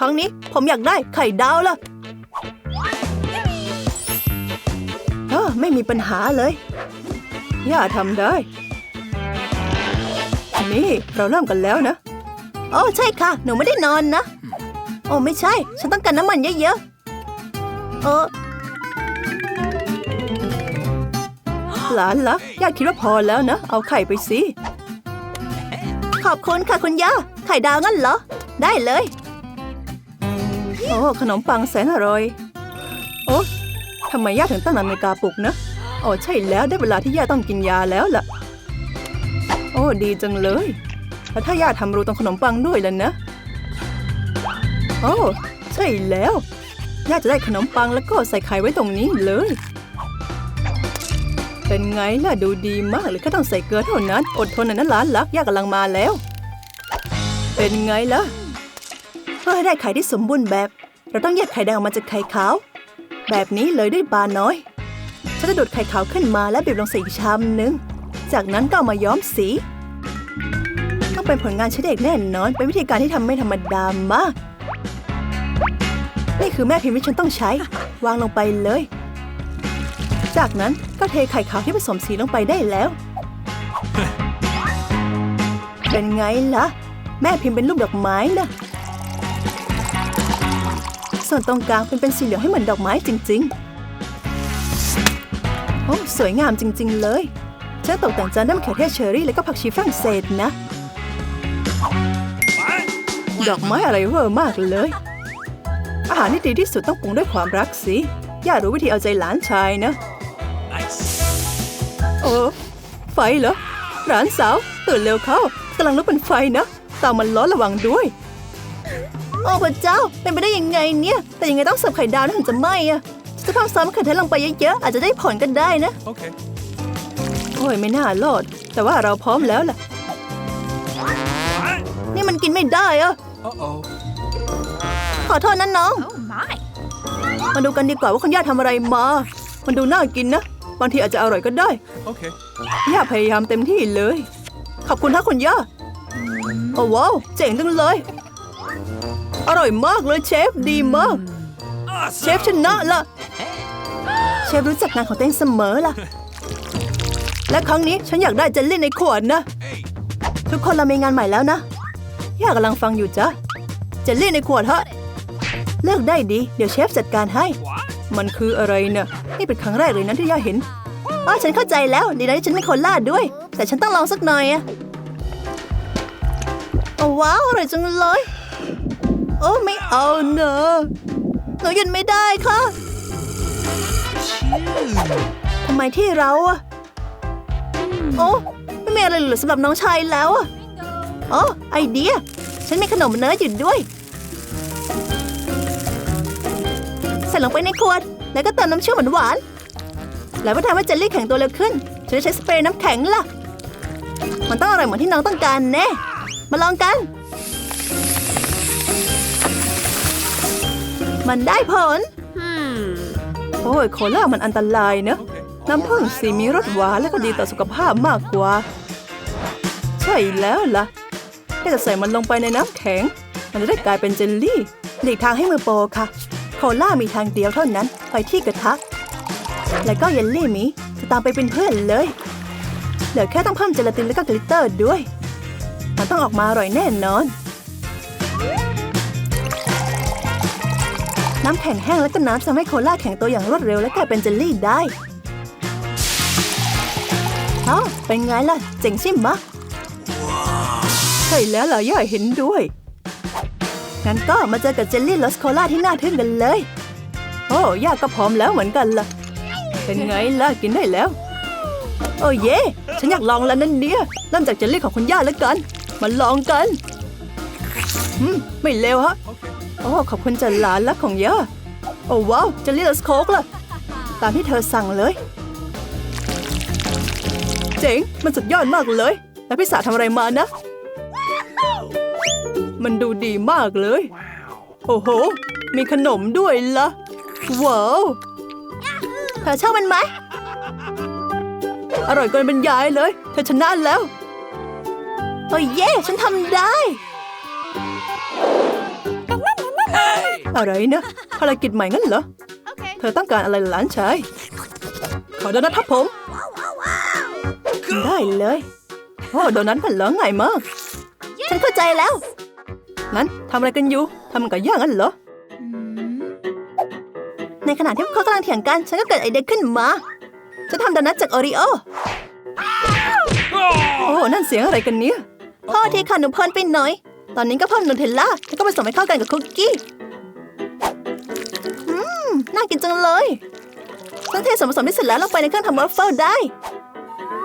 ครั้งนี้ผมอยากได้ไข่ดาวละเออไม่มีปัญหาเลย ย่าทำได้ นี่เราเริ่มกันแล้วนะ โอ้ใช่ค่ะ หนูไม่ได้นอนนะ โอ้ไม่ใช่ ฉันต้องการน้ำมันเยอะๆ เออหลานละย่าคิดว่าพอแล้วนะ เอาไข่ไปสิ ขอบคุณค่ะคุณย่า ไข่ดาวงั้นเหรอ ได้เลย โอ้ขนมปังแสนอร่อย โอ้ทำไมย่าถึงตั้งนาฬิกาปลุกนะโอ้ใช่แล้วได้เวลาที่ย่าต้องกินยาแล้วล่ะ โอ้ดีจังเลย แล้วถ้าย่าทำรูตรงขนมปังด้วยล่ะนะโอ้ใช่แล้วย่าจะได้ขนมปังแล้วก็ใส่ไข่ไว้ตรงนี้เลย เป็นไงล่ะดูดีมากเลยแค่ต้องใส่เกลือเท่านั้น อดทนหน่อยนะหลานรักย่ากำลังมาแล้ว เป็นไงล่ะ พื่อให้ได้ไข่ที่สมบูรณ์แบบ เราต้องแยกไข่แดงออกมาจากไข่ขาว แบบนี้เลยด้วยบาน้อย ฉันจะดูดไข่ขาวขึ้นมาและบีบลงใส่อีกชามหนึ่งจากนั้นก็เอามาย้อมสี ต้องเป็นผลงานชิ้นเอกแน่นอน เป็นวิธีการที่ทำไม่ธรรมดามาก นี่คือแม่พิมพ์ที่ฉันต้องใช้ วางลงไปเลย จากนั้นก็เทไข่ขาวที่ผสมสีลงไปได้แล้ว เป็นไงล่ะ แม่พิมพ์เป็นรูปดอกไม้นะ ส่วนตรงกลางเป็นเป็นสีเหลืองให้เหมือนดอกไม้จริง ๆ โอ้ สวยงามจริง ๆ เลย ฉันตกแต่งจานด้วยเขือเทศเชอรี่ แล้วก็ผักชีฝรั่งเศสนะ ดอกไม้อะไรเวอร์มากเลย อาหารที่ดีที่สุดต้องปรุงด้วยความรักสิ ย่ารู้วิธีเอาใจหลานชายนะ โอ้ไฟเหรอ หลานสาว ตื่นเร็วเข้ากำลังลุกเป็นไฟนะตามันร้อนระวังด้วย อ้พระเจ้าเป็นไปได้ยังไงเนี่ย แต่ยังไงต้องเสิร์ฟไข่ดาวนะถึงจะไหมอะจะเพิ่มซอสมะเขือเทศลงไปเยอะๆอาจจะได้ผลก็ได้นะ Okay. โอ้ยไม่น่ารอด แต่ว่าเราพร้อมแล้วล่ะ What? นี่มันกินไม่ได้อะ Uh oh. ขอโทษนะน้อง Oh my. มาดูกันดีกว่าว่าคุณย่าทำอะไรมา มันดูน่ากินนะ บางทีอาจจะอร่อยก็ได้ Okay. ย่าพยายามเต็มที่เลย ขอบคุณนะคุณย่า โอ้ว้าวเจ๋งจังเลย อร่อยมากเลยเชฟดีมาก เชฟชนะละเชฟรู้จักงานของตัวเองเสมอล่ะ และครั้งนี้ฉันอยากได้เจลลี่ในขวดนะ Hey. ทุกคนเรามีงานใหม่แล้วนะย่ากำลังฟังอยู่จ้ะเจลลี่ในขวดฮะเลือกได้ดี เดี๋ยวเชฟจัดการให้ What? มันคืออะไรเนี่ยนี่เป็นครั้งแรกเลยนะที่ย่าเห็นอ๋อฉันเข้าใจแล้วดีนะที่ฉันไม่คนลาดด้วย แต่ฉันต้องลองสักหน่อยอะโอ้ว้าวอร่อยจังเลย โอ้ไม่เอาเนอะหนูหยุดไม่ได้ค่ะทำไมที่เราอะโอ้ไม่มีอะไรเหลือสำหรับน้องชายแล้วอะโอ้ไอเดีย ฉันมีขนมเนยอยู่ด้วย ใส่ลงไปในขวด แล้วก็เติมน้ำเชื่อมหวานๆแล้วก็ทำให้เจลลี่แข็งตัวเร็วขึ้น ฉันจะใช้สเปรย์น้ำแข็งล่ะ มันต้องอร่อยเหมือนที่น้องต้องการแน่ มาลองกัน มันได้ผล Hmm. โอ้ยโคลามันอันตรายเนอะ Okay. น้ำผึ้งสีมีรสหวานและก็ดีต่อสุขภาพมากกว่า ใช่แล้วล่ะแค่จะใส่มันลงไปในน้ำแข็ง มันจะได้กลายเป็นเจลลี่ หลีกทางให้มือโปรค่ะ โคล่ามีทางเดียวเท่านั้น ไปที่กระทะ แล้วก็เยลลี่หมีจะตามไปเป็นเพื่อนเลย เหลือแค่ต้องเพิ่มเจลาตินและก็กลิตเตอร์ด้วย มันต้องออกมาอร่อยแน่นอน น้ำแข็งแห้งและก็น้ำทำให้โคลาแข็งตัวอย่างรวดเร็วและกลายเป็นเจลลี่ได้เอ้าเป็นไงล่ะ เจ๋งใช่ไหมใช่แล้วล่ะย่าเห็นด้วย งั้นก็มาเจอกับเจลลี่ลอสโคลาที่น่าทึ่งกันเลย โอ้ย่าก็พร้อมแล้วเหมือนกันล่ะ เป็นไงล่ะ กินได้แล้ว โอ้เย่ฉันอยากลองแล้วนั่นเนี่ยเริ่มจากเจลลี่ของคุณย่าแล้วกัน มาลองกัน อืม ไม่เลวฮะ Okay. โอ้ขอบคุณจันหลานรักของย่าโอ้ว้าวเจลลี่ลสโคกล่ะ ตามที่เธอสั่งเลย เจ๋ง มันสุดยอดมากเลย แล้วพี่สาทำอะไรมานะ มันดูดีมากเลย โอ้โห มีขนมด้วยละ่ะ ว้าว เธอชอบมันไหม อร่อยเกินบรรยายเลย เธอชนะแล้ว โอ้ยเย่ฉันทำได้ อะไรนะภารกิจใหม่งั้นเหรอ Okay. เธอต้องการอะไรเหรอหลานชาย ขอโดนัทครับผม ได้เลยโอ้โดนัทกันเหรอง่ายมาก ฉันเข้าใจแล้วงั้นทำอะไรกันอยู่ทำมันกับย่างงั้นเหรอ ในขณะที่พวกเขากำลังเถียงกัน ฉันก็เกิดไอเดียขึ้นมาจะทำโดนัทจากโอริโอโอ้ นั่นเสียงอะไรกันเนี่ยพ่อทีค่ะหนูเพลินไปหน่อย ตอนนี้ก็เพิ่มนูเทลล่าแล้วก็ผสมให้เข้ากันกับคุกกี้ อืม น่ากินจังเลยฉันเทส่วนผสมที่เสร็จแล้วลงไปในเครื่องทำวัฟเฟิลได้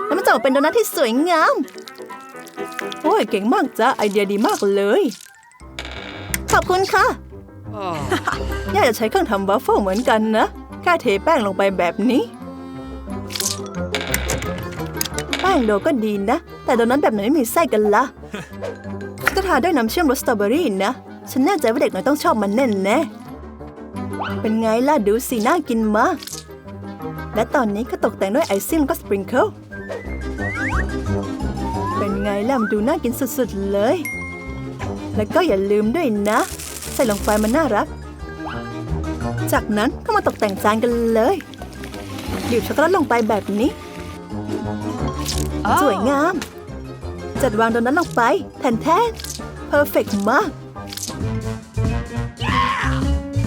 แล้วมันจะออกเป็นโดนัทที่สวยงาม โอ้ย เก่งมากจ้ะไอเดียดีมากเลย ขอบคุณค่ะ Oh. ย่าจะใช้เครื่องทำวัฟเฟิลเหมือนกันนะแค่เทแป้งลงไปแบบนี้ แป้งโดก็ดีนะ แต่โดนัทแบบไหนไม่มีไส้กันละ่ะฉันจะ ทาด้วยน้ำเชื่อมรสสตรอเบอรี่นะ ฉันแน่ใจว่าเด็กน้อยต้องชอบมันแน่แน่เป็นไงล่ะ ดูสิน่ากินมาก และตอนนี้ก็ตกแต่งด้วยไอซิ่งแล้วก็สปริงเกิลเป็นไงล่ะมันดูน่ากินสุดๆเลย แล้วก็อย่าลืมด้วยนะ ใส่ลงไปมันน่ารัก จากนั้นก็มาตกแต่งจานกันเลยบีบช็อกโกแลตลงไปแบบนี้ สวยงาม จัดวางโดนัทลงไป แทนแทนเพอร์เฟกมาก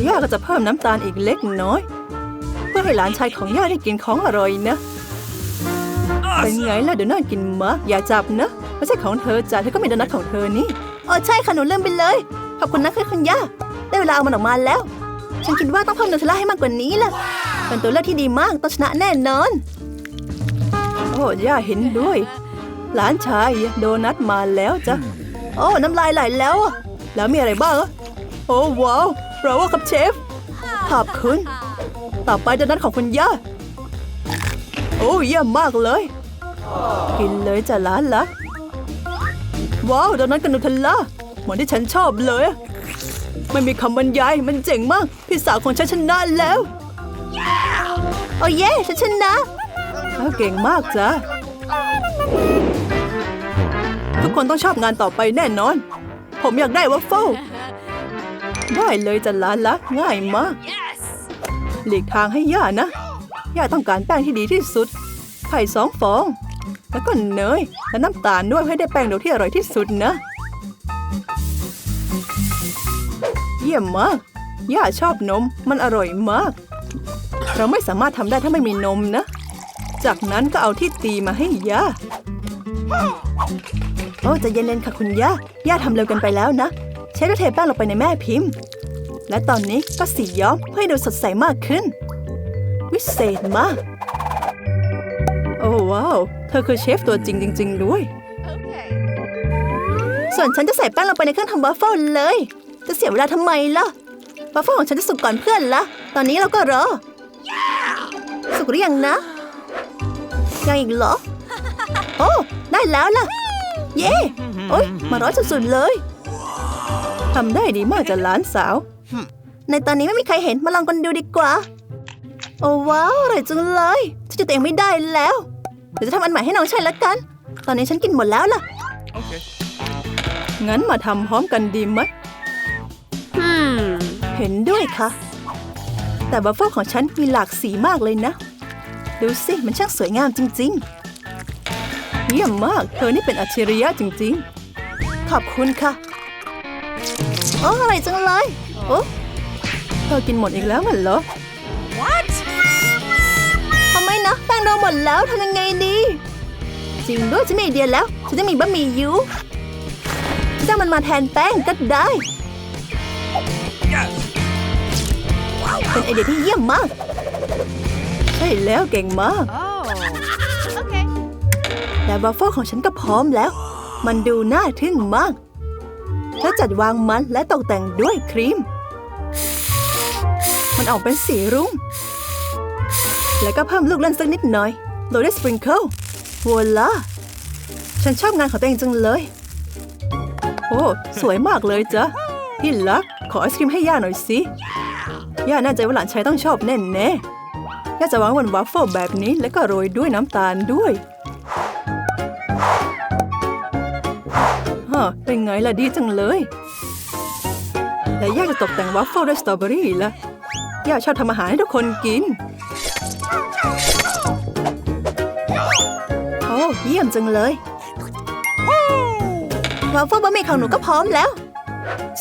ย่าก็จะเพิ่มน้ำตาลอีกเล็กน้อย เพื่อให้หลานชายของย่าได้กินของอร่อยนะ เป็นไง Awesome. ล่ะเดี๋ยวน่ากินมากอย่าจับนะไม่ใช่ของเธอจ้ะเธอก็มีโดนัทของเธอนี่อ๋อใช่ค่ะหนูเริ่มไปเลย ขอบคุณนะคือคุณย่าได้เวลาเอามันออกมาแล้ว ฉันคิดว่าต้องเพิ่มนูเทลล่าให้มากกว่านี้ล่ะเป็นตัวเลือกที่ดีมากต้องชนะแน่นอน โอ้ย่าเห็นด้วย หลานชายโดนัทมาแล้วจ้ะโอ้น้ำลายไหลแล้วอะแล้วมีอะไรบ้างอะโอ้ว้าวบราโวครับเชฟขอบคุณต่อไปโดนัทของคุณย่าโอ้เยี่ยมมากเลย กินเลยจ้ะหลานละว้าวโดนัทกับนูเทลล่าเหมือนที่ฉันชอบเลยอะไม่มีคำบรรยายมันเจ๋งมาก พี่สาวของฉันชนะแล้ว โอ้เย่ฉันชนะเอาเก่งมากจ้ะ ทุกคนต้องชอบงานต่อไปแน่นอน ผมอยากได้วัฟเฟิลได้เลยจะหลานละง่ายมาก หลีกทางให้ย่านะ ย่าต้องการแป้งที่ดีที่สุด ไข่สองฟอง แล้วก็เนย และน้ำตาลด้วยให้ได้แป้งโดยที่อร่อยที่สุดนะ เยี่ยมมาก ย่าชอบนม มันอร่อยมาก เราไม่สามารถทำได้ถ้าไม่มีนมนะ จากนั้นก็เอาที่ตีมาให้ย่า โอ้ใจะเย็นๆค่ะคุณย่า ย่าทำเร็วเกันไปแล้วนะเชฟก็เทแป้งลงไปในแม่พิมพ์ และตอนนี้ก็สีย้อมเพื่อให้ดูสดใสมากขึ้น วิเศษมาก โอ้ว้าว เธอคือเชฟตัวจริงจริง ๆ ด้วย Okay. ส่วนฉันจะใส่แป้งลงไปในเครื่องทำวัฟเฟิลเลย จะเสียเวลาทำไมล่ะวัฟเฟิลของฉันจะสุกก่อนเพื่อนละ ตอนนี้เราก็รอ สุกหรือยังนะยังอีกเหรอ โอ้ ได้แล้วล่ะ เย้โอ้ยมาร้อยสุดๆเลย ทำได้ดีมากจ้ะหลานสาว ในตอนนี้ไม่มีใครเห็นมาลองกันดูดีกว่า โอ้ว้าวอร่อยจังเลยฉันจะตัวเองไม่ได้แล้ว เดี๋ยวจะทำอันใหม่ให้น้องชายละกัน ตอนนี้ฉันกินหมดแล้วล่ะ Okay. งั้นมาทำพร้อมกันดีไหม Hmm. เห็นด้วยค่ะ แต่บัฟเฟิลของฉันมีหลากสีมากเลยนะ ดูสิ มันช่างสวยงามจริง ๆ เยี่ยมมาก เธอนี่เป็นอัจฉริยะจริงๆ ขอบคุณค่ะ โอ้อร่อยจังเลย โอ้เธอกินหมดอีกแล้วเหรอ What? ทำไมนะแป้งโดนหมดแล้วทำยังไงดี จริงด้วยฉันมีไอเดียแล้ว ฉันจะมีบะหมี่ยูฉันจะเอามันมาแทนแป้งก็ได้ Yes. เป็นไอเดียที่เยี่ยมมาก ใช่แล้วเก่งมาก Oh. Okay. และบัฟเฟิลของฉันก็พร้อมแล้ว มันดูน่าทึ่งมากแล้วจัดวางมันและตกแต่งด้วยครีม มันออกเป็นสีรุ้ง แล้วก็เพิ่มลูกเล่นสักนิดหน่อยโรยด้วยสปริงเกิลวัวล่าฉันชอบงานของตัวเองจังเลย โอ้ สวยมากเลยจ้ะที่รัก ขอไอศครีมให้ย่าหน่อยสิ ย่าแน่ใจว่าหลานชายต้องชอบแน่แน่ย่าจะวางบนวัฟเฟิลแบบนี้แล้วก็โรยด้วยน้ำตาลด้วย เป็นไงล่ะดีจังเลย และย่าจะตกแต่งวัฟเฟิลด้วยสตรอเบอรี่ละย่าชอบทำอาหารให้ทุกคนกิน โอ้เยี่ยมจังเลยวัฟเฟิลบะหมี่ของหนูก็พร้อมแล้ว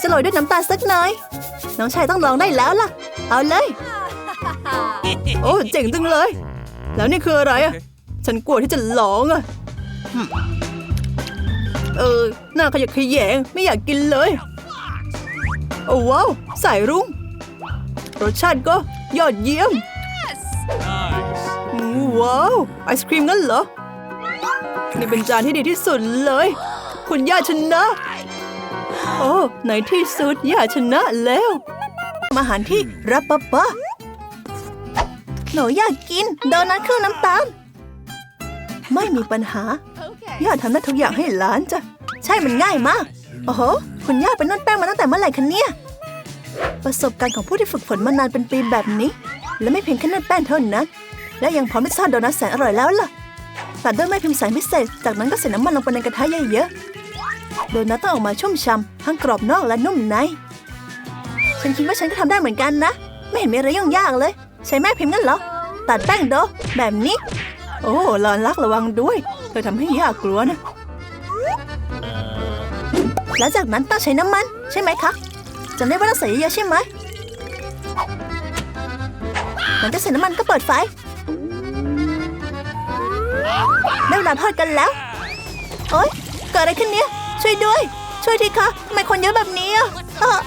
สโรยด้วยน้ำตาลสักหน่อย น้องชายต้องลองได้แล้วล่ะ เอาเลย โอ้เจ๋งจังเลย แล้วนี่คืออะไรอะ ฉันกลัวที่จะลองอะ เออ หน้าขยักขยงไม่อยากกินเลย โอ้ว้าวสายรุ้งรสชาติก็ยอดเยี่ยม Nice. ว้าวไอศครีมงั้นเหรอ นี่เป็นจานที่ดีที่สุดเลย คุณย่าชนะ โอ้ในที่สุดย่าชนะแล้วมาหารที่รับปะปะหนูอยากกินโดนัทเครื่องน้ำตาล ไม่มีปัญหาย่าทำได้ทุกอย่างให้หลานจ้ะ ใช่มันง่ายมาก โอ้โห คุณย่าเป็นนวดแป้งมาตั้งแต่เมื่อไหร่คะเนี่ย ประสบการณ์ของผู้ที่ฝึกฝนมานานเป็นปีแบบนี้ และไม่เพียงแค่นวดแป้งเท่านั้น และยังพร้อมที่จะทอดโดนัทแสนอร่อยแล้วล่ะตัดด้วยแม่พิมพ์แสงพิเศษ จากนั้นก็ใส่น้ำมันลงไปในกระทะเยอะๆโดนัทต้องออกมาชุ่มฉ่ำทั้งกรอบนอกและนุ่มใน ฉันคิดว่าฉันก็ทำได้เหมือนกันนะ ไม่เห็นมีอะไรยุ่งยากเลย ใช้แม่พิมพ์งั้นเหรอ ตัดแป้งโดแบบนี้ โอ้หลานรักระวังด้วย เธอทำให้ย่ากลัวนะ แล้วจากนั้นต้องใช้น้ำมัน ใช่ไหมคะจำได้ว่าต้องใส่เยอะใช่ไหมหลังจากใส่น้ำมันก็เปิดไฟได้เวลาทอดกันแล้ว โอ๊ยเกิดอะไรขึ้นเนี่ย ช่วยด้วย ช่วยทีคะทำไมคนเยอะแบบนี้อะเอ่อ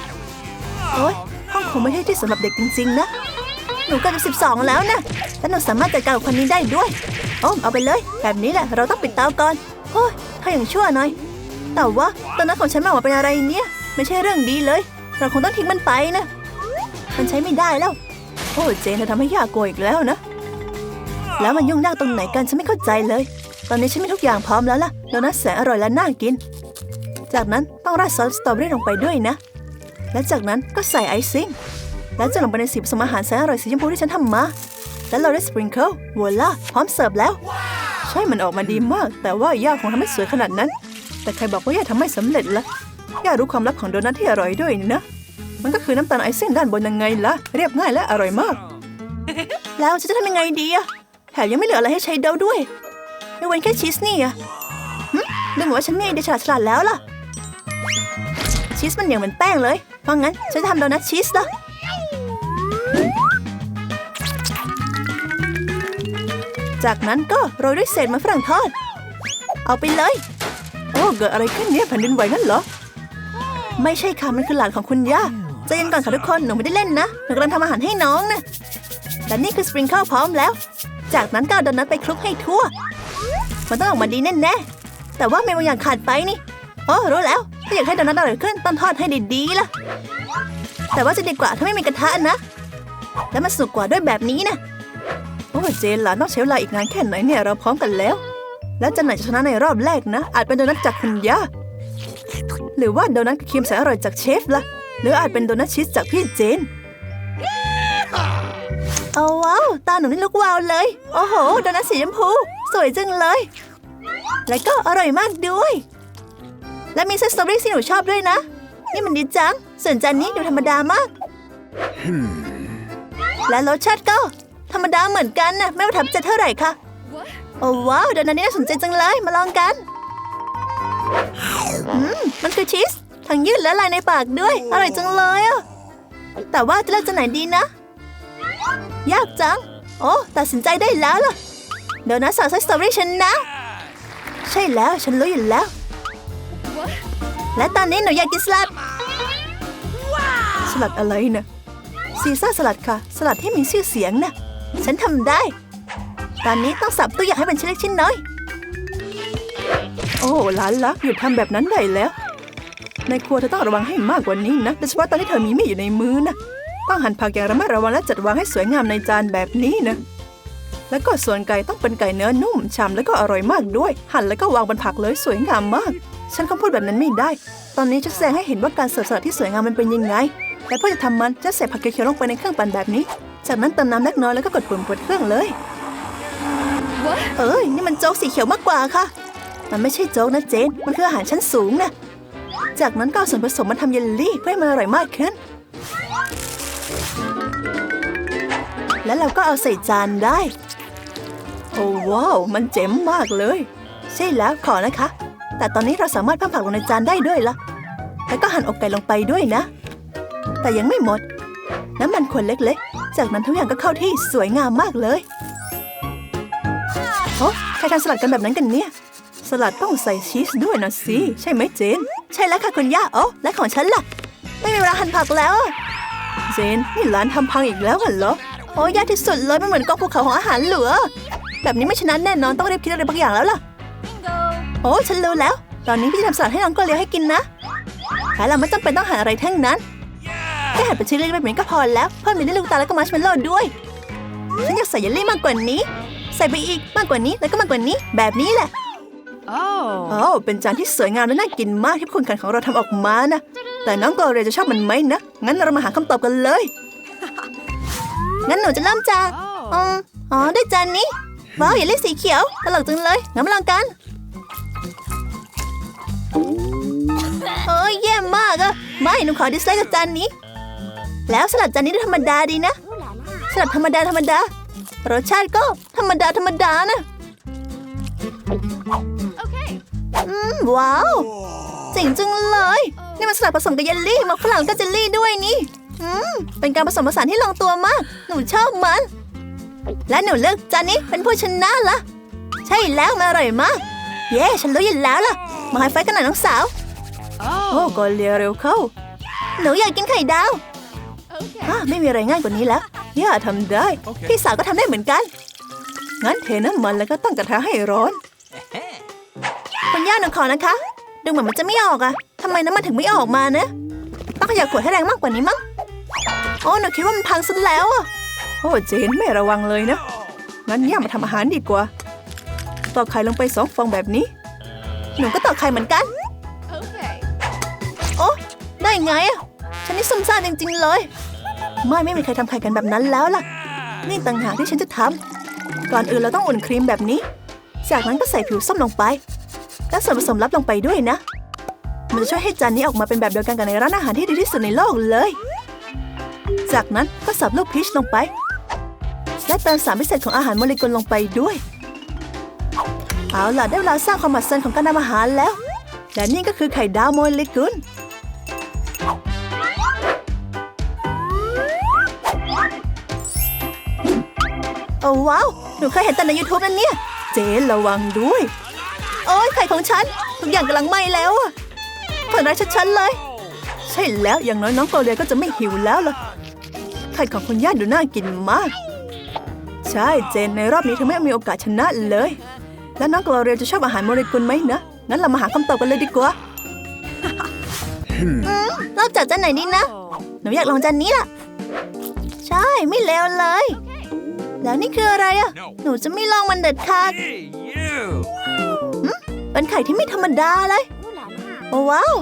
โอ๊ยห้องคงไม่ใช่ที่สำหรับเด็กจริง ๆ นะ หนูก็จะสิบสองแล้วนะและหนูสามารถจัดการกับคนนี้ได้ด้วย โอ้เอาไปเลย แบบนี้แหละ เราต้องปิดเตาก่อนโอ้ยถ้าอย่างชั่วหน่อย แต่ว่าตอนนั้นของฉันมันออกมาเป็นอะไรเนี่ย ไม่ใช่เรื่องดีเลย เราคงต้องทิ้งมันไปนะ มันใช้ไม่ได้แล้ว โอ้เจนเธอทำให้ยากโกรธอีกแล้วนะ แล้วมันยุ่งยากตรงไหนกันฉันไม่เข้าใจเลย ตอนนี้ฉันมีทุกอย่างพร้อมแล้วล่ะโดนัทแสนอร่อยและน่ากิน จากนั้นต้องราดซอสสตรอเบอรี่ลงไปด้วยนะ และจากนั้นก็ใส่ไอซิ่ง แล้วจะลงไปในสีผสมอาหารแสนอร่อยสีชมพูที่ฉันทำมา แล้วเราได้สปริงเกิลวัวล่าพร้อมเสิร์ฟแล้ว ใช่มันออกมาดีมาก แต่ว่าย่าคงทำไม่สวยขนาดนั้น แต่ใครบอกว่าย่าทำไม่สำเร็จละย่ารู้ความลับของโดนัทที่อร่อยด้วยนี่นะมันก็คือน้ำตาลไอซิ่งด้านบนยังไงล่ะ เรียบง่ายและอร่อยมาก แล้วฉันจะทำยังไงดีอะแถมยังไม่เหลืออะไรให้ใช้เดาด้วยไม่เว้นแค่ชีสนี่อะดูเหมือนว่าฉันมีไอเดียฉลาดฉลาดแล้วล่ะ ชีสมันเหนียวเหมือนแป้งเลย เพราะงั้นฉันจะทำโดนัทชีสละจากนั้นก็โรยด้วยเศษมันฝรั่งทอด เอาไปเลย อ้เกิดอะไรขึ้นเนี่ยแผ่นดินไหวงั้นเหรอ ไม่ใช่ค่ะ มันคือหลานของคุณย่าใจเย็นก่อนค่ะทุกคน หนูไม่ได้เล่นนะ หนูกำลังทำอาหารให้น้องนะและนี่คือสปริงเกิลพร้อมแล้ว จากนั้นก็เอาโดนัทไปคลุกให้ทั่ว มันต้องออกมาดีแน่ๆแต่ว่ามีบางอย่างขาดไปนี่โอ้รู้แล้ว ถ้าอยากให้โดนัทอร่อยขึ้นต้องทอดให้ดีๆล่ะ แต่ว่าจะดีกว่าถ้าไม่มีกระทะนะ และมันสุกกว่าด้วยแบบนี้นะ โอ้เจนหลานต้องใช้เวลาอีกนานแค่ไหนเนี่ยเราพร้อมกันแล้ว แล้วจะไหนจะชนะในรอบแรกนะ อาจเป็นโดนัทจากคุณย่าหรือว่าโดนัทกับครีมแสนอร่อยจากเชฟล่ะ หรืออาจเป็นโดนัทชีสจากพี่เจนโอ้ว้าวตาหนูนี่ลุกวาวเลย โอ้โหโดนัทสีชมพู สวยจังเลย และก็อร่อยมากด้วย และมีเส้นสตรอเบอรี่ที่หนูชอบด้วยนะ นี่มันดีจัง ส่วนจานนี้ดูธรรมดามาก และรสชาติก็ ธรรมดาเหมือนกันนะไม่ประทับใจเท่าไหร่ค่ะ What? โอ้ว้าวโดนัทนี่น่าสนใจจังเลยมาลองกันอืมมันคือชีสทั้งยืดและลายในปากด้วย อร่อยจังเลยอะแต่ว่าจะเลือกจะไหนดีนะ ยากจัง โอ้ตัดสินใจได้แล้วล่ะโดนัทสั่งไส้สตรอรี่ฉันนะ ใช่แล้วฉันรู้อยู่แล้ว What? และตอนนี้หนูอยากกินสลัดสลัดอะไรนะซีซ่าสลัดค่ะ สลัดที่มีชื่อเสียงนะ ฉันทำได้ ตอนนี้ต้องสับตัวอย่างให้เป็นชิ้นเล็กชิ้นน้อย โอ้หลานรักหยุดทำแบบนั้นได้แล้ว ในครัวเธอต้องระวังให้มากกว่านี้นะโดยเฉพาะตอนที่เธอมีมีดอยู่ในมือนะต้องหั่นผักอย่างระมัดระวังและจัดวางให้สวยงามในจานแบบนี้นะ แล้วก็ส่วนไก่ต้องเป็นไก่เนื้อนุ่มฉ่ำแล้วก็อร่อยมากด้วย หั่นแล้วก็วางบนผักเลยสวยงามมาก ฉันคงพูดแบบนั้นไม่ได้ ตอนนี้จะแสดงให้เห็นว่าการเสิร์ฟสลัดที่สวยงามมันเป็นยังไง และเพื่อจะทำมันจะใส่ผักเขียวลงไปในเครื่องปั่นแบบนี้ จากนั้นเติมน้ำเล็กน้อยแล้วก็กดปุ่มเปิดเครื่องเลย เอ้ยนี่มันโจ๊กสีเขียวมากกว่าค่ะ มันไม่ใช่โจ๊กนะเจน มันคืออาหารชั้นสูงนะจากนั้นก็เอาส่วนผสมมาทำเยลลี่เพื่อให้มันอร่อยมากขึ้น แล้วเราก็เอาใส่จานได้ โอ้ว้าว มันเจ๋มมากเลย ใช่แล้วขอนะคะ แต่ตอนนี้เราสามารถเพิ่มผักลงในจานได้ด้วยละแล้วก็หั่นอกไก่ลงไปด้วยนะ แต่ยังไม่หมด น้ำมันขวดเล็กๆ จากนั้นทุกอย่างก็เข้าที่สวยงามมากเลย โอ้ใครทำสลัดกันแบบนั้นกันเนี่ย สลัดต้องใส่ชีสด้วยนะสิใช่ไหมเจน ใช่แล้วค่ะคุณย่าโอ้และของฉันล่ะ ไม่มีเวลาหั่นผักแล้วอะเจนนี่ร้านทำพังอีกแล้วเหรอโอ้ยากที่สุดเลยมันเหมือนกองภูเขาของอาหารเหลือ แบบนี้ไม่ชนะแน่นอนต้องรีบคิดอะไรบางอย่างแล้วล่ะ Bingo. โอ้ฉันรู้แล้ว ตอนนี้พี่จะทำสลัดให้น้องกอเลียให้กินนะแต่เราไม่จำเป็นต้องหั่นอะไรทั้งนั้นแค่หั่นเป็นชิ้นเล็กๆแบบนี้ก็พอแล้วเพิ่มเยลลี่ลูกตาลแล้วก็มัชเมลโล่ด้วยฉันอยากใส่เยลลี่มากกว่านี้ ใส่ไปอีกมากกว่านี้แล้วก็มากกว่านี้แบบนี้แหละ Oh. โอ้เป็นจานที่สวยงามและน่ากินมากที่คนขันของเราทำออกมานะแต่น้องกอเลียจะชอบมันไหมนะงั้นเรามาหาคำตอบกันเลย งั้นหนูจะเริ่มจาก Oh. อืมอ๋อด้วยจานนี้ว้าวอย่าเรียกสีเขียวตลกจังเลยงั้นมาลองกันโอ้ยแย่มากอะไม่หนูขอดิสไลค์กับจานนี้ แล้วสลัดจานนี้ดูธรรมดาดีนะสลัดธรรมดาธรรมดา รสชาติก็ธรรมดาธรรมดานะ Okay. อืมว้าวเจ๋งจังเลย นี่มันสลัดผสมกับเยลลี่หมักฝรั่งแล้วก็เจลลี่ด้วยนี่ อืมเป็นการผสมผสานที่ลงตัวมาก หนูชอบมัน และหนูเลือกจานนี้เป็นผู้ชนะละใช่แล้วมันอร่อยมาก เย้ฉันรู้อยู่แล้วล่ะ มาไฮไฟว์กันหน่อยน้องสาว โอ้ Oh. ก็เลียเร็วเข้า หนูอยากกินไข่ดาว Okay. อะไม่มีอะไรง่ายกว่านี้แล้วย่าทำได้โอเคพี่สาวก็ทำได้เหมือนกัน งั้นเทน้ำมันแล้วก็ตั้งกระทะให้ร้อน คุณย่าหนูขอนะคะ ดูเหมือนมันจะไม่ออกอะทำไมน้ำมันถึงไม่ออกมานะ ต้องขยับขวดให้แรงมากกว่านี้มั้ง โอ้หนูคิดว่ามันพังซะแล้วอะโอ้เจนไม่ระวังเลยนะ งั้นย่ามาทำอาหารดีกว่า ตอกไข่ลงไปสองฟองแบบนี้ หนูก็ตอกไข่เหมือนกัน Okay. โอ้ได้ไงอะฉันนี่ซุ่มซ่ามจริงๆเลย ไม่ไม่มีใครทำไข่กันแบบนั้นแล้วล่ะ นี่ต่างหากที่ฉันจะทำก่อนอื่นเราต้องอุ่นครีมแบบนี้ จากนั้นก็ใส่ผิวส้มลงไป และส่วนผสมลับลงไปด้วยนะ มันจะช่วยให้จานนี้ออกมาเป็นแบบเดียวกันกับในร้านอาหารที่ดีที่สุดในโลกเลย จากนั้นก็สับลูกพีชลงไป และเติมสารพิเศษของอาหารโมเลกุลลงไปด้วย เอาล่ะได้เวลาสร้างความมหัศจรรย์ของการทำอาหารแล้วและนี่ก็คือไข่ดาวโมเลกุล อ้ว้าว หนูเคยเห็นแต่ใน YouTube นั่นเนี่ย เจนระวังด้วย โอ้ยไข่ของฉัน ทุกอย่างกำลังไหม้แล้วอะผลร้ายชัดๆเลย ใช่แล้วอย่างน้อยน้องโกเลียก็จะไม่หิวแล้วล่ะไข่ของคุณย่าดูน่ากินมาก ใช่เจนในรอบนี้เธอไม่มีโอกาสชนะเลย แล้วน้องโกเลียจะชอบอาหารโมเลกุลไหมนะงั้นเรามาหาคำตอบกันเลยดีกว่าอืมเริ่มจากจานไหนดีนะ Oh. หนูอยากลองจานนี้ล่ะ ใช่ไม่เลวเลย แล้วนี่คืออะไรอะ No. หนูจะไม่ลองมันเด็ดขาด Hey, you! เป็นไข่ที่ไม่ธรรมดาเลยโอ้ว้าว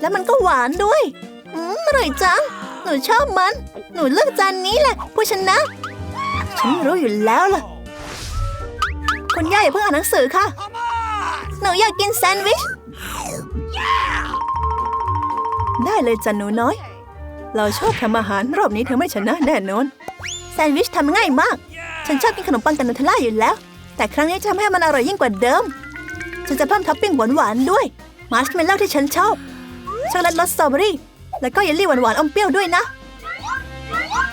แล้วมันก็หวานด้วย อืมอร่อยจัง หนูชอบมัน หนูเลือกจานนี้แหละ ผู้ชนะ ฉันรู้อยู่แล้วล่ะ คุณย่าอย่าเพิ่งอ่านหนังสือค่ะ หนูอยากกินแซนด์วิช ได้เลยจ้ะหนูน้อย เราชอบทำอาหารรอบนี้เธอไม่ชนะแน่นอน แซนด์วิชทำง่ายมาก ฉันชอบกินขนมปังกับนูเทลล่าอยู่แล้ว แต่ครั้งนี้จะทำให้มันอร่อยยิ่งกว่าเดิม ฉันจะเพิ่มท็อปปิ้งหวานๆด้วย มาร์ชเมลโล่ที่ฉันชอบ ช็อกโกแลตรสสตรอเบอรี่ แล้วก็เยลลี่หวานๆอมเปรี้ยวด้วยนะ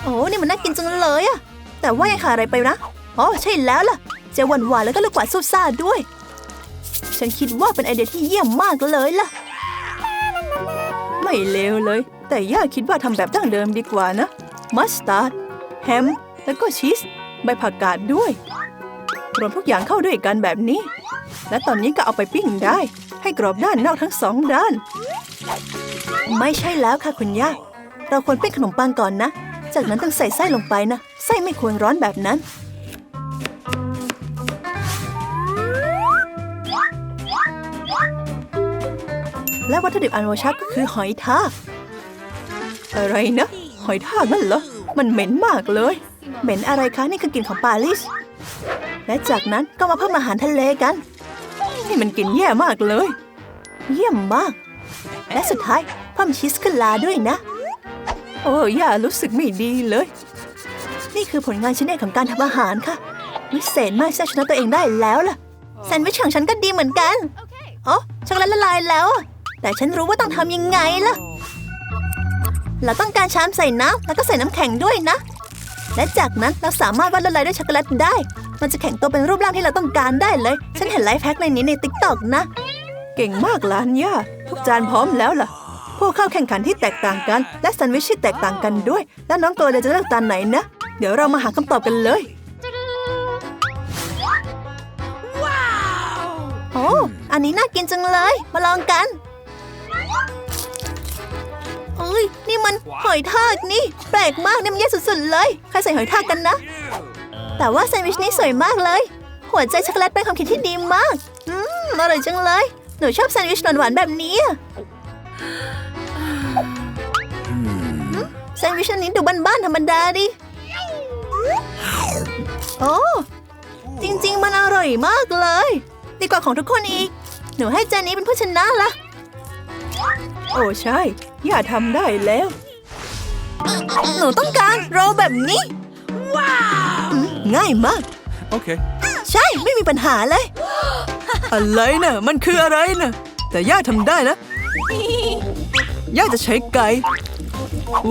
โอ้นี่มันน่ากินจังเลยอะ แต่ว่ายังขาดอะไรไปนะ อ๋อใช่แล้วล่ะ เจลหวานๆแล้วก็ลูกกวาดซุบซ่าด้วย ฉันคิดว่าเป็นไอเดียที่เยี่ยมมากเลยล่ะ ไม่เลวเลย แต่ย่าคิดว่าทำแบบดั้งเดิมดีกว่านะ มัสตาร์ด แฮม แล้วก็ชีส ใบผักกาดด้วย รวมทุกอย่างเข้าด้วยกันแบบนี้ และตอนนี้ก็เอาไปปิ้งได้ ให้กรอบด้านนอกทั้งสองด้าน ไม่ใช่แล้วค่ะคุณย่า เราควรปิ้งขนมปังก่อนนะ จากนั้นต้องใส่ไส้ลงไปนะ ไส้ไม่ควรร้อนแบบนั้นและวัตถุดิบอันโอชาก็คือหอยทาก อะไรนะ หอยทากนั่นเหรอ มันเหม็นมากเลย เหม็นอะไรคะนี่คือกลิ่นของปารีสและจากนั้นก็มาเพิ่มอาหารทะเลกัน นี่มันกลิ่นแย่มากเลย เยี่ยมมาก และสุดท้ายเพิ่มชีสขึ้นลาด้วยนะ โอ้ย่ารู้สึกไม่ดีเลย นี่คือผลงานชิ้นเอกของการทำอาหารค่ะ วิเศษมากที่ชนะตัวเองได้แล้วล่ะแซนด์วิชของฉันก็ดีเหมือนกัน Okay. โอ้ช็อกโกแลตละลายแล้วอะแต่ฉันรู้ว่าต้องทำยังไงล่ะ เราต้องการชามใส่น้ำแล้วก็ใส่น้ำแข็งด้วยนะ และจากนั้นเราสามารถวาดลวดลายด้วยช็อกโกแลตได้ มันจะแข็งตัวเป็นรูปร่างที่เราต้องการได้เลย ฉันเห็นไลฟ์แพ็กในนี้ในติ๊กต็อกนะ เก่งมากหลานย่าทุกจานพร้อมแล้วล่ะผู้เข้าแข่งขันที่แตกต่างกัน และแซนด์วิชที่แตกต่างกันด้วย แล้วน้องตัวเดจะเลือกจานไหนนะ เดี๋ยวเรามาหาคำตอบกันเลยโอ้อันนี้น่ากินจังเลย มาลองกัน เอ้ย นี่มันหอยทากนี่ แปลกมากนี่มันแย่สุดๆเลย ใครใส่หอยทากกันนะ แต่ว่าแซนด์วิชนี้สวยมากเลย หัวใจช็อกโกแลตเป็นความคิดที่ดีมาก อืมอร่อยจังเลย หนูชอบแซนด์วิชหวานๆแบบนี้อะแซนด์วิชอันนี้ดูบ้านๆธรรมดาดิโอ้จริงๆ มันอร่อยมากเลย ดีกว่าของทุกคนอีก หนูให้จานนี้เป็นผู้ชนะละ โอ้ใช่ อย่าทำได้แล้ว หนูต้องการโรลแบบนี้ ว้าว ง่ายมาก Okay. ใช่ไม่มีปัญหาเลย อะไรนะ่ะ มันคืออะไรนะ่ะ แต่ย่าทำได้นะ ย่าจะใช้ไก่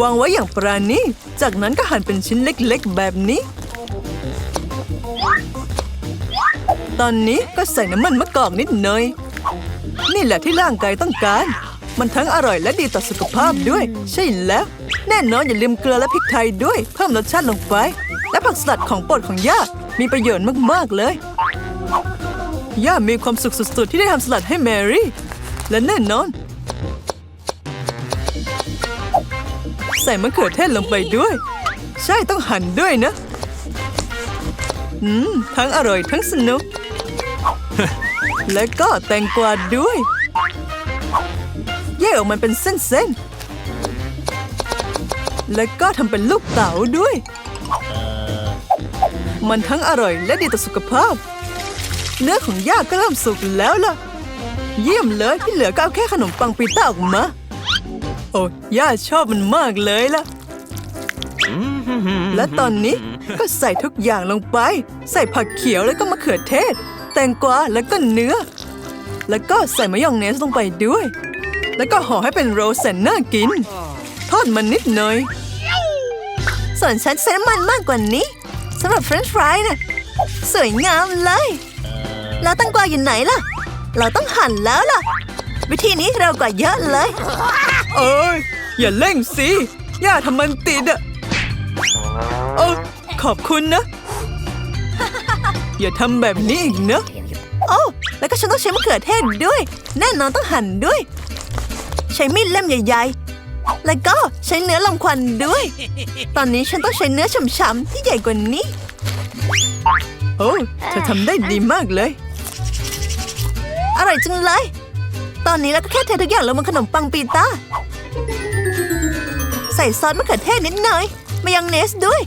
วางไว้อย่างปราณีจากนั้นก็หั่นเป็นชิ้นเล็กๆ แบบนี้ ตอนนี้ก็ใส่น้ำมันมะกอกนิดหน่อย นี่แหละที่ร่างกายต้องการ มันทั้งอร่อยและดีต่อสุขภาพด้วย ใช่แล้ว แน่นอนอย่าลืมเกลือและพริกไทยด้วย เพิ่มรสชาติลงไป และผักสลัดของโปรดของย่ามีประโยชน์มาก ๆ เลย ย่ามีความสุขสุด ๆ ที่ได้ทำสลัดให้แมรี่ และแน่นอน ใส่มะเขือเทศลงไปด้วย ใช่ต้องหั่นด้วยนะ อืม ทั้งอร่อยทั้งสนุก และก็แตงกวาด้วย แยกออกมาเป็นเส้นๆ แล้วก็ทำเป็นลูกเต๋าด้วย มันทั้งอร่อยและดีต่อสุขภาพ เนื้อของย่าก็เริ่มสุกแล้วล่ะ เยี่ยมเลยที่เหลือก็เอาแค่ขนมปังปีต้าออกมา โอ้ย่าชอบมันมากเลยล่ะ และตอนนี้ก็ใส่ทุกอย่างลงไป ใส่ผักเขียวแล้วก็มะเขือเทศ แตงกวาแล้วก็เนื้อ แล้วก็ใส่มายองเนสลงไปด้วย แล้วก็ห่อให้เป็นโรลแสนน่ากิน ทอดมันนิดหน่อย ส่วนฉันใช้น้ำมันมากกว่านี้สำหรับเฟรนช์ฟรายน่ะสวยงามเลย แล้วแตังกวาอยู่ไหนล่ะ เราต้องหั่นแล้วล่ะ วิธีนี้เร็วกว่าเยอะเลย เอ้ย อย่าเร่งสิ ย่าทำมันติดอะเออขอบคุณนะ อย่าทำแบบนี้อีกนะโอ้แล้วก็ฉันต้องใช้มะเขือเทศด้วย แน่นอนต้องหั่นด้วยใช้มีดเล่มใหญ่ ๆ แล้วก็ใช้เนื้อลมควันด้วย ตอนนี้ฉันต้องใช้เนื้อฉ่ำๆที่ใหญ่กว่านี้ โอ้เธอทำได้ดีมากเลย อร่อยจังเลย ตอนนี้เราก็แค่เททุกอย่างลงบนขนมปังปีต้า ใส่ซอสมะเขือเทศนิดหน่อย มายองเนสด้วย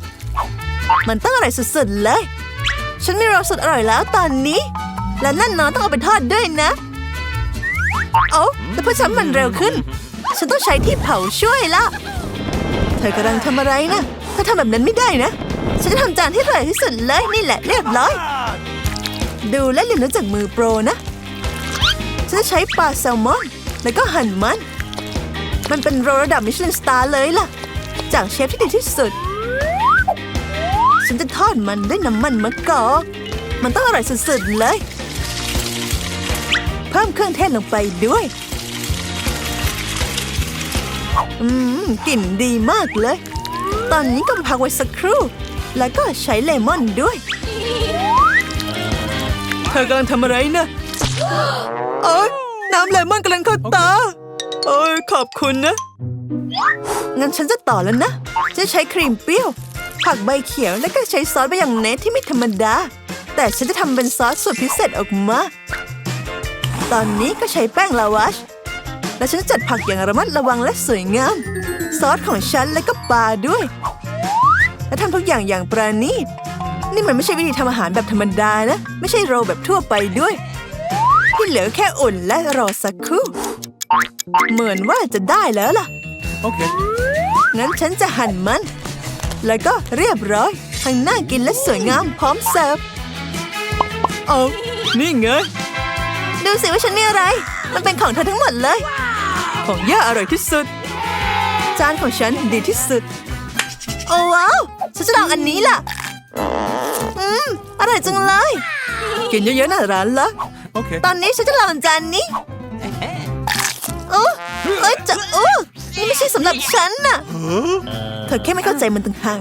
มันต้องอร่อยสุดๆเลย ฉันมีโรสสุดอร่อยแล้วตอนนี้ และนั่นนอนต้องเอาไปทอดด้วยนะ เอาแต่เพื่อฉันมันเร็วขึ้น ฉันต้องใช้ที่เผาช่วยละ เธอกำลังทำอะไรนะเธอทำแบบนั้นไม่ได้นะ ฉันจะทำจานที่อร่อยที่สุดเลยนี่แหละเรียบร้อย ดูและเรียนรู้จากมือโปรนะ ฉันจะใช้ปลาแซลมอน แล้วก็หั่นมัน มันเป็นโรระดับมิชลินสตาร์เลยล่ะ จากเชฟที่ดีที่สุด ฉันจะทอดมันด้วยน้ำมันมะกอกมันต้องอร่อยสุดๆเลย เพิ่มเครื่องเทศลงไปด้วย อืม กลิ่นดีมากเลย ตอนนี้ก็พักไว้สักครู่ แล้วก็ใช้เลมอนด้วย เธอกำลังทำอะไรนะเอ้ยน้ำเลมอนกำลังเข้าตาโอ้ยขอบคุณนะ งั้นฉันจะต่อแล้วนะ จะใช้ครีมเปรี้ยว ผักใบเขียวและก็ใช้ซอสไปอย่างเนสที่ไม่ธรรมดา แต่ฉันจะทำเป็นซอสสูตรพิเศษออกมา ตอนนี้ก็ใช้แป้งลาวาชและฉันจะจัดผักอย่างระมัดระวังและสวยงาม ซอสของฉันและก็ปลาด้วย และทำทุกอย่างอย่างปราณีต นี่มันไม่ใช่วิธีทำอาหารแบบธรรมดานะ ไม่ใช่โรลแบบทั่วไปด้วยที่เหลือแค่อุ่นและรอสักครู่ เหมือนว่าจะได้แล้วล่ะ Okay. งั้นฉันจะหั่นมัน แล้วก็เรียบร้อย ทั้งน่ากินและสวยงามพร้อมเสิร์ฟ เอานี่ไง ดูสิว่าฉันมีอะไร มันเป็นของเธอทั้งหมดเลย ของย่าอร่อยที่สุด จานของฉันดีที่สุด โอ้ว้าวฉันจะลองอันนี้ล่ะ อืม อร่อยจังเลย กินเยอะๆน่าร้านละ Okay. ตอนนี้ฉันจะลองจานนี้โอ้เอ้ยจะโอ้นี่ไม่ใช่สำหรับฉันน่ะ เธอแค่ไม่เข้าใจมันต่างหาก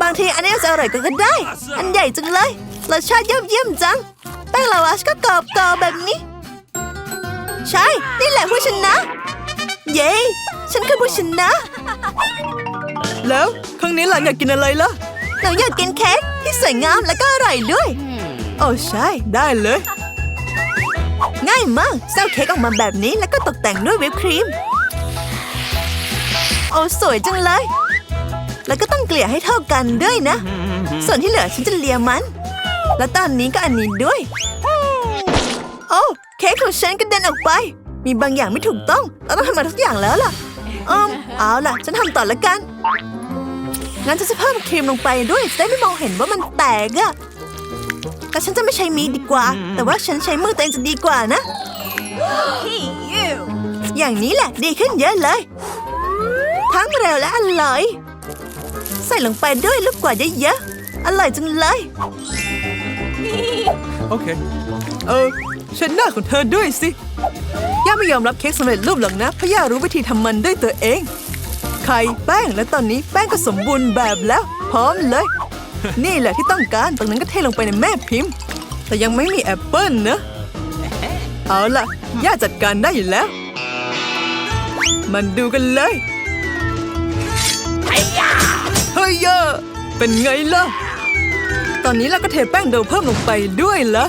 บางทีอันนี้อาจจะอร่อยกว่าก็ได้ อันใหญ่จังเลยรสชาติยอดเยี่ยมจัง แป้งลาวาชก็กรอบกรอบแบบนี้ ใช่ นี่แหละผู้ชนะ เย้ ฉันคือผู้ชนะ แล้วครั้งนี้หลานอยากกินอะไรล่ะหนูอยากกินเค้กที่สวยงามและก็อร่อยด้วย โอ้ใช่ได้เลย ง่ายมากเซลเค้กออกมาแบบนี้แล้วก็ตกแต่งด้วยวิปครีม โอ้สวยจังเลย แล้วก็ต้องเกลี่ยให้เท่ากันด้วยนะ ส่วนที่เหลือฉันจะเลียมัน แล้วตอนนี้ก็อันนี้ด้วย โอ้เค้กของฉันกระเด็นออกไป มีบางอย่างไม่ถูกต้อง เราต้องทำมาทุกอย่างแล้วล่ะอืมเอาล่ะ ฉันทำต่อละกัน งั้นฉันจะเพิ่มครีมลงไปด้วยจะได้ไม่มองเห็นว่ามันแตกอะแต่ฉันจะไม่ใช้มีดดีกว่า แต่ว่าฉันใช้มือตัวเองจะดีกว่านะ Hey, you. อย่างนี้แหละดีขึ้นเยอะเลย ทั้งเร็วและอร่อย ใส่ลงไปด้วยลูกกว่าดเยอะๆอร่อยจังเลย Okay. เออ ฉันหน้าของเธอด้วยสิ ย่าไม่ยอมรับเค้กสำเร็จรูปหรอกนะเพราะย่ารู้วิธีทำมันด้วยตัวเอง ไข่แป้งและตอนนี้แป้งก็สมบูรณ์แบบแล้ว พร้อมเลย นี่แหละที่ต้องการตรงนั้นก็เทลงไปในแม่พิมพ์ แต่ยังไม่มีแอปเปิลนะ เอาล่ะ ย่าจัดการได้อยู่แล้ว มันดูกันเลยเฮ้ยย่าเป็นไงล่ะ ตอนนี้เราก็เทแป้งโดเพิ่มลงไปด้วยละ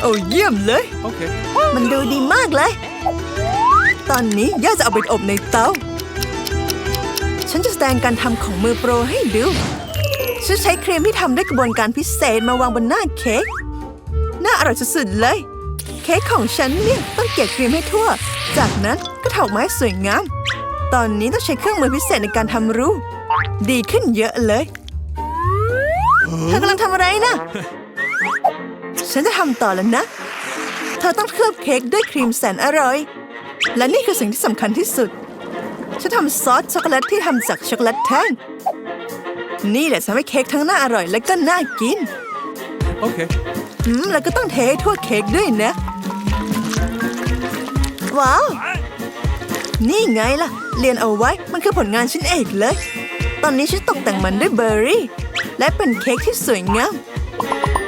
โอ้เยี่ยมเลย Okay. มันดูดีมากเลย ตอนนี้ย่าจะเอาไปอบในเตา ฉันจะแสดงการทำของมือโปรให้ดู ฉันใช้ครีมที่ทำด้วยกระบวนการพิเศษมาวางบนหน้าเค้ก น่าอร่อยสุดๆเลย เค้กของฉันเนี่ยต้องเกลี่ยครีมให้ทั่ว จากนั้นก็ถอกไม้สวยงาม ตอนนี้ต้องใช้เครื่องมือพิเศษในการทำรูปดีขึ้นเยอะเลยเธอกำลังทำอะไรนะ ฉันจะทำต่อแล้วนะ เธอต้องเคลือบเค้กด้วยครีมแสนอร่อย และนี่คือสิ่งที่สำคัญที่สุด ฉันทำซอสช็อกโกแลตที่ทำจากช็อกโกแลตแท่ง นี่แหละทำให้เค้กทั้งน่าอร่อยและก็น่ากิน Okay. อืม แล้วก็ต้องเทให้ทั่วเค้กด้วยนะ ว้าว นี่ไงล่ะ เรียนเอาไว้ มันคือผลงานชิ้นเอกเลย ตอนนี้ฉันตกแต่งมันด้วยเบอร์รี่ และเป็นเค้กที่สวยงาม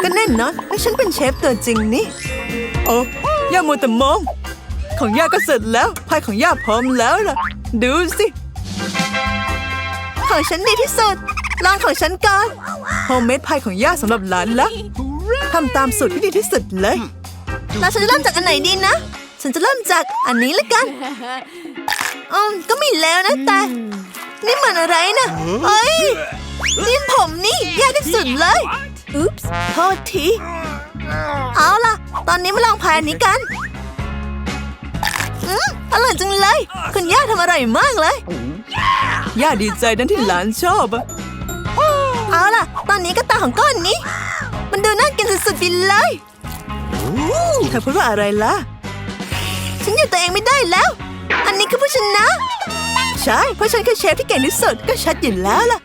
ก็แน่นอนว่าฉันเป็นเชฟตัวจริงนี่ โอ้ย่ามัวแต่มอง ของย่าก็เสร็จแล้วพายของย่าพร้อมแล้วล่ะ ดูสิ ของฉันดีที่สุดลองของฉันก่อนโฮมเมดพายของย่าสำหรับหลานละทำตามสูตรที่ดีที่สุดเลย แล้วฉันจะเริ่มจากอันไหนดีนะ ฉันจะเริ่มจากอันนี้ละกันอืมก็ไม่แล้วนะแต่ นี่มันอะไรนะเอ้ยนี่ผมนี่แย่ที่สุดเลย อุ๊ปส์โทษที เอาล่ะ ตอนนี้มาลองพายอันนี้กันอืมอร่อยจังเลย คุณย่าทำอร่อยมากเลย ย่าดีใจนั้นที่หลานชอบอะเอาล่ะ ตอนนี้ก็ตาของก้อนนี้ มันดูน่ากินสุดๆไปเลยเธอพูดว่าอะไรล่ะ ฉันอยู่ตัวเองไม่ได้แล้ว อันนี้คือผู้ชนะ ใช่ เพราะฉันคือเชฟที่เก่งที่สุดก็ชัดอยู่แล้วล่ะ